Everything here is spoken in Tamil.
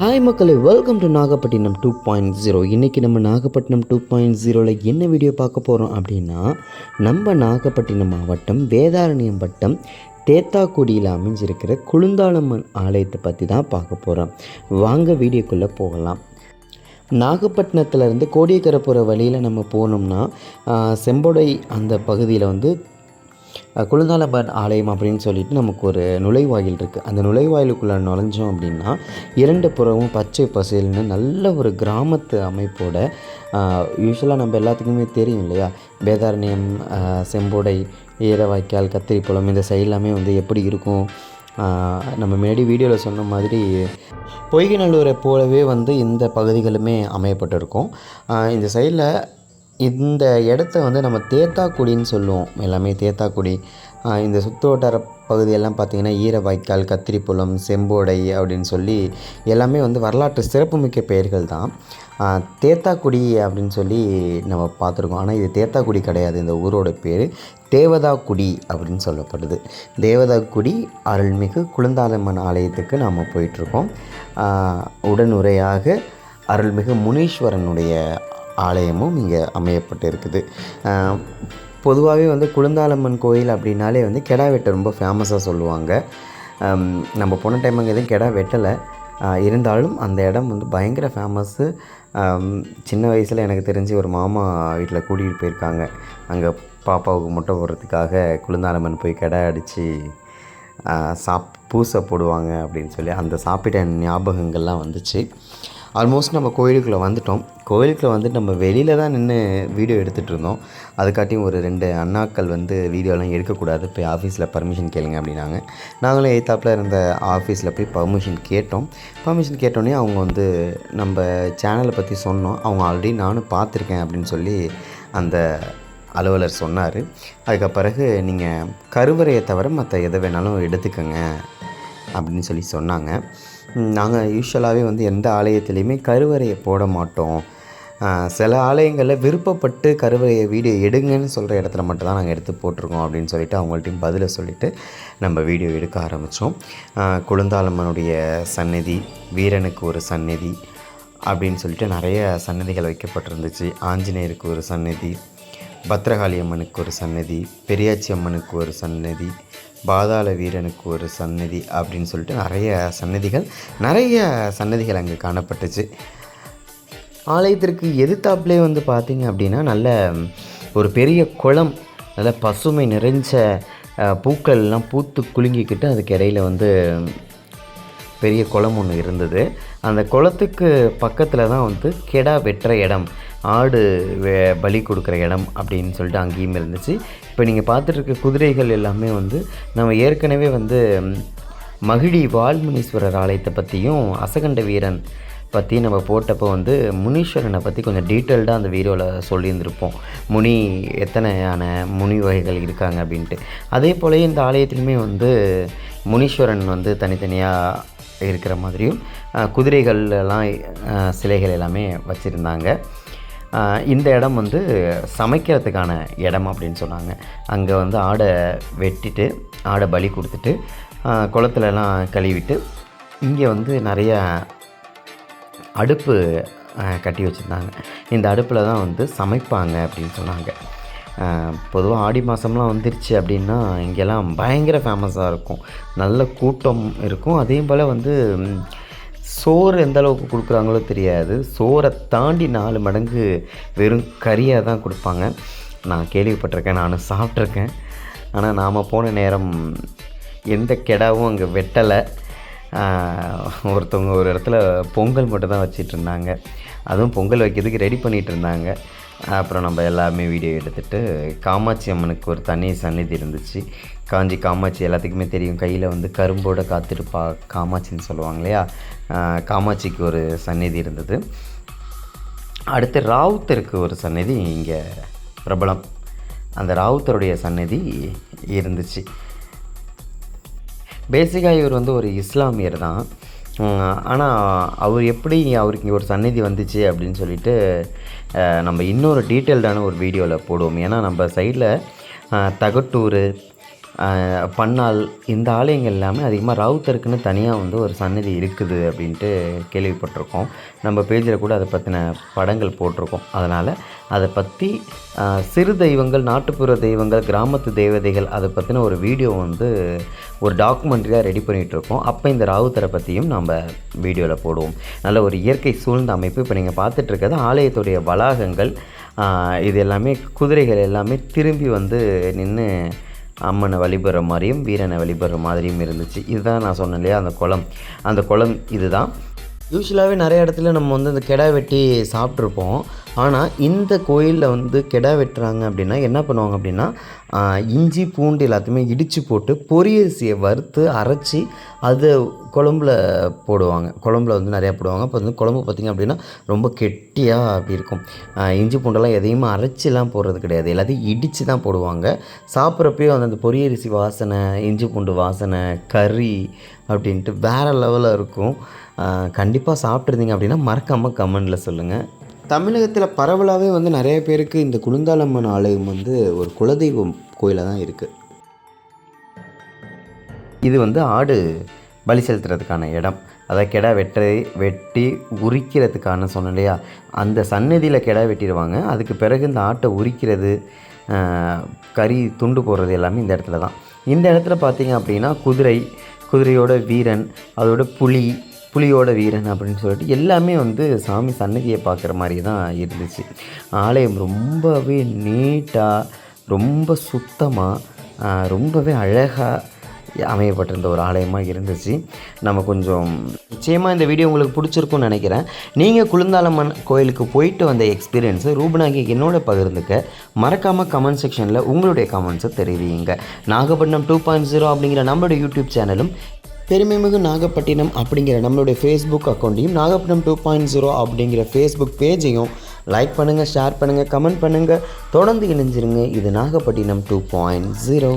ஹாய் மக்களே welcome to Nagapattinam two point zero இன்றைக்கி நம்ம நாகப்பட்டினம் டூ பாயிண்ட் ஜீரோவில் என்ன வீடியோ பார்க்க போகிறோம் அப்படின்னா நம்ம நாகப்பட்டினம் மாவட்டம் வேதாரண்யம் வட்டம் தேத்தாக்குடியில் அமைஞ்சிருக்கிற குளுந்தாளம்மன் ஆலயத்தை பற்றி தான் பார்க்க போகிறோம் வாங்க வீடியோக்குள்ளே போகலாம். நாகப்பட்டினத்துலேருந்து கோடியக்கரை போகிற வழியில் நம்ம போனோம்னா செம்பொடை அந்த பகுதியில் வந்து அஹ், ஆலயம் அப்படின்னு சொல்லிட்டு நமக்கு ஒரு நுழைவாயில் இருக்குது அந்த நுழைவாயிலுக்குள்ளே நுழைஞ்சோம் அப்படின்னா இரண்டு புறமும் பச்சை பசேல்னு நல்ல ஒரு கிராமத்து அமைப்போட யூஸ்வலாக நம்ம எல்லாத்துக்குமே தெரியும் இல்லையா? வேதாரண்யம் செம்போடை ஈரவாய்க்கால் கத்திரிப்பழம் இந்த சைட்லாமே வந்து எப்படி இருக்கும்? நம்ம முன்னாடி வீடியோவில் சொன்ன மாதிரி பொய்கநல்லூரை போலவே வந்து இந்த பகுதிகளுமே அமையப்பட்டிருக்கும். இந்த சைடில் இந்த இடத்த வந்து நம்ம தேத்தாக்குடின்னு சொல்லுவோம். எல்லாமே தேத்தாக்குடி. இந்த சுற்று வட்டார பகுதியெல்லாம் பார்த்திங்கன்னா ஈரவாய்க்கால் கத்திரிப்புலம் செம்போடை அப்படின்னு சொல்லி எல்லாமே வந்து வரலாற்று சிறப்புமிக்க பெயர்கள் தான். தேத்தாக்குடி அப்படின்னு சொல்லி நம்ம பார்த்துருக்கோம். ஆனால் இது தேத்தாக்குடி கிடையாது. இந்த ஊரோட பேர் தேவதாக்குடி அப்படின்னு சொல்லப்படுது. தேவதாக்குடி அருள்மிகு குழந்தாலம்மன் ஆலயத்துக்கு நாம் போயிட்டுருக்கோம். உடனுரையாக அருள்மிகு முனீஸ்வரனுடைய ஆலயமும் இங்கே அமையப்பட்டு இருக்குது பொதுவாகவே வந்து குளுந்தாலம்மன் கோயில் அப்படின்னாலே வந்து கெடா வெட்ட ரொம்ப ஃபேமஸாக சொல்லுவாங்க. நம்ம போன டைம் அங்கே எதுவும் கெடா வெட்டலை. இருந்தாலும் அந்த இடம் வந்து பயங்கர ஃபேமஸ்ஸு சின்ன வயசில் எனக்கு தெரிஞ்சு ஒரு மாமா வீட்டில் கூட்டிகிட்டு போயிருக்காங்க. அங்கே பாப்பாவுக்கு முட்டை போடுறதுக்காக குளுந்தாலம்மன் போய் கெடா அடித்து சாப் பூசை போடுவாங்க அப்படின்னு சொல்லி அந்த சாப்பிட்ட ஞாபகங்கள்லாம் வந்துச்சு. ஆல்மோஸ்ட் நம்ம கோயிலுக்குள்ளே வந்துட்டோம். கோயிலுக்குள்ளே வந்து நம்ம வெளியில் தான் நின்று வீடியோ எடுத்துகிட்டு இருந்தோம். அதுக்காட்டியும் ஒரு ரெண்டு அண்ணாக்கள் வந்து வீடியோலாம் எடுக்கக்கூடாது. போய் ஆஃபீஸில் பர்மிஷன் கேளுங்க அப்படின்னாங்க. நாங்களும் எய்த்தாப்பில் இருந்த ஆஃபீஸில் போய் பர்மிஷன் கேட்டோம். பர்மிஷன் கேட்டோன்னே அவங்க வந்து நம்ம சேனலை பற்றி சொன்னோம். அவங்க ஆல்ரெடி நானும் பார்த்துருக்கேன் அப்படின்னு சொல்லி அந்த அலுவலர் சொன்னார். அதுக்கு பிறகு நீங்கள் கருவறையை தவிர மற்ற எதை வேணாலும் எடுத்துக்கோங்க அப்படின்னு சொல்லி சொன்னாங்க. நாங்கள் யூஸ்வலாகவே வந்து எந்த ஆலயத்துலேயுமே கருவறையை போட மாட்டோம். சில ஆலயங்களில் விருப்பப்பட்டு கருவறையை வீடியோ எடுங்கன்னு சொல்கிற இடத்துல மட்டும் தான் நாங்கள் எடுத்து போட்டிருக்கோம் அப்படின்னு சொல்லிட்டு அவங்கள்ட்டையும் பதிலை சொல்லிவிட்டு நம்ம வீடியோ எடுக்க ஆரம்பித்தோம் குழுந்தாளம்மனுடைய சந்நிதி வீரனுக்கு ஒரு சந்நிதி அப்படின்னு சொல்லிட்டு நிறைய சன்னதிகள் வைக்கப்பட்டிருந்துச்சு. ஆஞ்சநேயருக்கு ஒரு சந்நிதி பத்ரகாளி அம்மனுக்கு ஒரு சன்னதி பெரியாச்சி அம்மனுக்கு ஒரு சன்னதி பாதாள வீரனுக்கு ஒரு சன்னதி அப்படின்னு சொல்லிட்டு நிறைய சன்னதிகள் நிறைய சன்னதிகள் அங்கே காணப்பட்டுச்சு. ஆலயத்திற்கு எதிர்த்தாப்புலே வந்து பார்த்தீங்க அப்படின்னா நல்ல ஒரு பெரிய குளம் நல்ல பசுமை நிறைஞ்ச பூக்கள்லாம் பூத்து குலுங்கிக்கிட்டு அதுக்கு இடையில வந்து பெரிய குளம் ஒன்று இருந்தது. அந்த குளத்துக்கு பக்கத்தில் தான் வந்து கெடா வெட்டுற இடம் ஆடு வே- பலி கொடுக்குற இடம் அப்படின்னு சொல்லிட்டு அங்கேயும் இருந்துச்சு. இப்போ நீங்கள் பார்த்துட்டு இருக்க குதிரைகள் எல்லாமே வந்து நம்ம ஏற்கனவே வந்து மகிழி வால்முனீஸ்வரர் ஆலயத்தை பற்றியும் அசகண்ட வீரன் பற்றி நம்ம போட்டப்போ வந்து முனீஸ்வரனை பற்றி கொஞ்சம் டீட்டெயில்டாக அந்த வீடியோவில் சொல்லியிருந்திருப்போம். முனி எத்தனையான முனி வகைகள் இருக்காங்க அப்படின்ட்டு. அதே போலவே இந்த ஆலயத்துலேயுமே வந்து முனீஸ்வரன் வந்து தனித்தனியாக இருக்கிற மாதிரியும் குதிரைகள்லாம் சிலைகள் எல்லாமே வச்சுருந்தாங்க. இந்த இடம் வந்து சமைக்கிறதுக்கான இடம் அப்படின்னு சொன்னாங்க. அங்கே வந்து ஆடை வெட்டிட்டு ஆடை பலி கொடுத்துட்டு குளத்துலலாம் கழுவிட்டு இங்கே வந்து நிறையா அடுப்பு கட்டி வச்சுருந்தாங்க. இந்த அடுப்பில் தான் வந்து சமைப்பாங்க அப்படின்னு சொன்னாங்க. பொதுவாக ஆடி மாதம்லாம் வந்துருச்சு அப்படின்னா இங்கெல்லாம் பயங்கர ஃபேமஸாக இருக்கும். நல்ல கூட்டம் இருக்கும். அதே போல் வந்து சோறு எந்த அளவுக்கு கொடுக்குறாங்களோ தெரியாது. சோறை தாண்டி நாலு மடங்கு வெறும் கறியாக தான் கொடுப்பாங்க. நான் கேள்விப்பட்டிருக்கேன் நானும் சாப்பிட்ருக்கேன் ஆனால் நாம் போன நேரம் எந்த கெடாவும் அங்கே வெட்டலை. ஒருத்தவங்க ஒரு இடத்துல பொங்கல் மட்டும் தான் வச்சிட்டு இருந்தாங்க. அதுவும் பொங்கல் வைக்கிறதுக்கு ரெடி பண்ணிகிட்டு இருந்தாங்க. அப்புறம் நம்ம எல்லாமே வீடியோ எடுத்துகிட்டு காமாட்சி அம்மனுக்கு ஒரு தனி சந்நிதி இருந்துச்சு. காஞ்சி காமாட்சி எல்லாத்துக்குமே தெரியும். கையில் வந்து கரும்போடு காத்திருப்பா காமாட்சின்னு சொல்லுவாங்க இல்லையா? காமாட்சிக்கு ஒரு சந்நிதி இருந்தது. அடுத்து ராவுத்தருக்கு ஒரு சந்நிதி இங்கே பிரபலம். அந்த ராவுத்தருடைய சந்நிதி இருந்துச்சு. பேசிக்காக இவர் வந்து ஒரு இஸ்லாமியர் தான். ஆனால் அவர் எப்படி அவருக்கு இங்கே ஒரு சந்நிதி வந்துச்சு அப்படின்னு சொல்லிட்டு நம்ம இன்னொரு டீட்டெயில்டான ஒரு வீடியோவில் போடுவோம். ஏன்னா நம்ம சைடில் தகட்டூர் பன்னால் இந்த ஆலயங்கள் எல்லாமே அதிகமாக ராவுத்தருக்குன்னு தனியாக வந்து ஒரு சன்னதி இருக்குது அப்படின்ட்டு கேள்விப்பட்டிருக்கோம். நம்ம பேஜில் கூட அதை பற்றின படங்கள் போட்டிருக்கோம். அதனால் அதை பற்றி சிறு தெய்வங்கள் நாட்டுப்புற தெய்வங்கள் கிராமத்து தேவதைகள் அதை பற்றின ஒரு வீடியோ வந்து ஒரு டாக்குமெண்ட்ரியாக ரெடி பண்ணிகிட்ருக்கோம் அப்போ இந்த ராவுத்தரை பற்றியும் நம்ம வீடியோவில் போடுவோம். நல்ல ஒரு இயற்கை சூழ்ந்த அமைப்பு. இப்போ நீங்கள் பார்த்துட்ருக்கிறது ஆலயத்துடைய வளாகங்கள் இது எல்லாமே குதிரைகள் எல்லாமே திரும்பி வந்து நின்று அம்மனை வழிபடுற மாதிரியும் வீரனை வழிபடுற மாதிரியும் இருந்துச்சு. இதுதான் நான் சொன்னேன் இல்லையா அந்த குளம். அந்த குளம் இதுதான். யூஸ்வலாகவே நிறைய இடத்துல நம்ம வந்து அந்த கெடா வெட்டி சாப்பிட்ருப்போம். ஆனால் இந்த கோயிலில் வந்து கிடா வெட்டுறாங்க அப்படின்னா என்ன பண்ணுவாங்க அப்படின்னா இஞ்சி பூண்டு எல்லாத்தையுமே இடித்து போட்டு பொரியரிசியை வறுத்து அரைச்சி அதை குழம்புல போடுவாங்க. குழம்புல வந்து நிறையா போடுவாங்க. அப்போ வந்து குழம்பு பார்த்திங்க அப்படின்னா ரொம்ப கெட்டியாக அப்படி இருக்கும். இஞ்சி பூண்டெல்லாம் எதையுமே அரைச்சிலாம் போடுறது கிடையாது. எல்லாத்தையும் இடித்து தான் போடுவாங்க. சாப்பிட்றப்பயும் அந்த அந்த பொரியரிசி வாசனை இஞ்சி பூண்டு வாசனை கறி அப்படின்ட்டு வேறு லெவலில் இருக்கும். கண்டிப்பாக சாப்பிட்ருந்தீங்க அப்படின்னா மறக்காமல் கமெண்டில் சொல்லுங்கள் தமிழகத்தில் பரவலாகவே வந்து நிறைய பேருக்கு இந்த குளுந்தாலம்மன் ஆலயம் வந்து ஒரு குலதெய்வம் கோயிலாக தான் இருக்குது இது வந்து ஆடு பலி செலுத்துறதுக்கான இடம். அதாவது கெடா வெட்டி வெட்டி உரிக்கிறதுக்கான சொன்னேன் இல்லையா அந்த சன்னதியில் கெடா வெட்டிடுவாங்க. அதுக்கு பிறகு இந்த ஆட்டை உரிக்கிறது கறி துண்டு போடுறது எல்லாமே இந்த இடத்துல தான். இந்த இடத்துல பார்த்தீங்க அப்படின்னா குதிரை குதிரையோட வீரன் அதோட புலி புலியோட வீரன் அப்படின்னு சொல்லிட்டு எல்லாமே வந்து சாமி சன்னதியை பார்க்குற மாதிரி தான் இருந்துச்சு. ஆலயம் ரொம்பவே நீட்டாக ரொம்ப சுத்தமாக ரொம்பவே அழகாக அமையப்பட்டிருந்த ஒரு ஆலயமாக இருந்துச்சு. நம்ம கொஞ்சம் நிச்சயமாக இந்த வீடியோ உங்களுக்கு பிடிச்சிருக்கும்னு நினைக்கிறேன். நீங்கள் குளுந்தாலம்மன் கோயிலுக்கு போயிட்டு வந்த எக்ஸ்பீரியன்ஸை ரூபனாகி என்னோட பகிர்ந்துக்க மறக்காமல் கமெண்ட் செக்ஷனில் உங்களுடைய கமெண்ட்ஸை தெரிவிங்க நாகப்பட்டினம் டூ பாயிண்ட் ஜீரோ அப்படிங்கிற நம்மளுடைய யூடியூப் சேனலும் பெருமைமிகு நாகப்பட்டினம் அப்படிங்கிற நம்மளுடைய ஃபேஸ்புக் அக்கௌண்ட்டையும் நாகப்பட்டினம் டூ பாயிண்ட் ஜீரோ அப்படிங்கிற ஃபேஸ்புக் பேஜையும் லைக் பண்ணுங்கள் ஷேர் பண்ணுங்கள் கமெண்ட் பண்ணுங்கள் தொடர்ந்து இணைஞ்சிருங்க. இது நாகப்பட்டினம் டூ பாயிண்ட் ஜீரோ